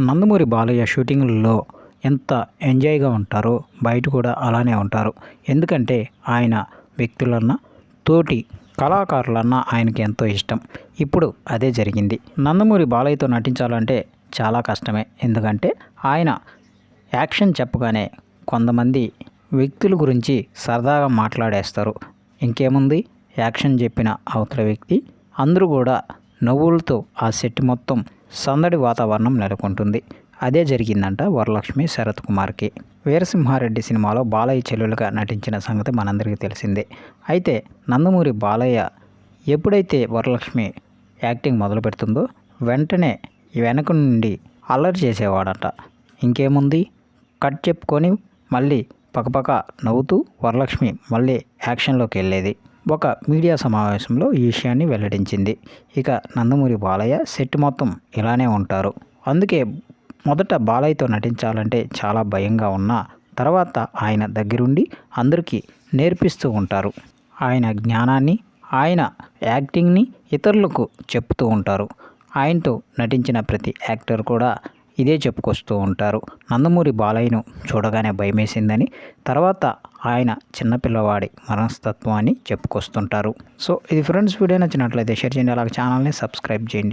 నందమూరి బాలయ్య షూటింగ్లలో ఎంత ఎంజాయ్గా ఉంటారో బయట కూడా అలానే ఉంటారు. ఎందుకంటే ఆయన వ్యక్తులన్నా తోటి కళాకారులన్నా ఆయనకి ఎంతో ఇష్టం. ఇప్పుడు అదే జరిగింది. నందమూరి బాలయ్యతో నటించాలంటే చాలా కష్టమే. ఎందుకంటే ఆయన యాక్షన్ చెప్పగానే కొంతమంది వ్యక్తుల గురించి సరదాగా మాట్లాడేస్తారు. ఇంకేముంది? యాక్షన్ చెప్పిన అవతల వ్యక్తి అందరూ కూడా నవ్వులతో ఆ సెట్ మొత్తం సందడి వాతావరణం నెలకొంటుంది. అదే జరిగిందంట వరలక్ష్మి శరత్ కుమార్కి. వీరసింహారెడ్డి సినిమాలో బాలయ్య చెల్లెలుగా నటించిన సంగతి మనందరికీ తెలిసిందే. అయితే నందమూరి బాలయ్య ఎప్పుడైతే వరలక్ష్మి యాక్టింగ్ మొదలు పెడుతుందో వెంటనే వెనక నుండి అల్లరి చేసేవాడట. ఇంకేముంది? కట్ చెప్పుకొని మళ్ళీ పక్కపక్క నవ్వుతూ వరలక్ష్మి మళ్ళీ యాక్షన్లోకి వెళ్ళేది. ఒక మీడియా సమావేశంలో ఈ విషయాన్ని వెల్లడించింది. ఇక నందమూరి బాలయ్య సెట్ మొత్తం ఇలానే ఉంటారు. అందుకే మొదట బాలయ్యతో నటించాలంటే చాలా భయంగా ఉన్నా తర్వాత ఆయన దగ్గరుండి అందరికీ నేర్పిస్తూ ఉంటారు. ఆయన జ్ఞానాన్ని ఆయన యాక్టింగ్ని ఇతరులకు చెప్తూ ఉంటారు. ఆయనతో నటించిన ప్రతి యాక్టర్ కూడా ఇదే చెప్పుకొస్తూ ఉంటారు. నందమూరి బాలయ్యను చూడగానే భయమేసిందని తర్వాత ఆయన చిన్నపిల్లవాడి మనస్తత్వాన్ని చెప్పుకొస్తుంటారు. సో ఇది ఫ్రెండ్స్ వీడియో నచ్చినట్లయితే షేర్ చేయండి. అలాగే ఛానల్ని సబ్స్క్రైబ్ చేయండి.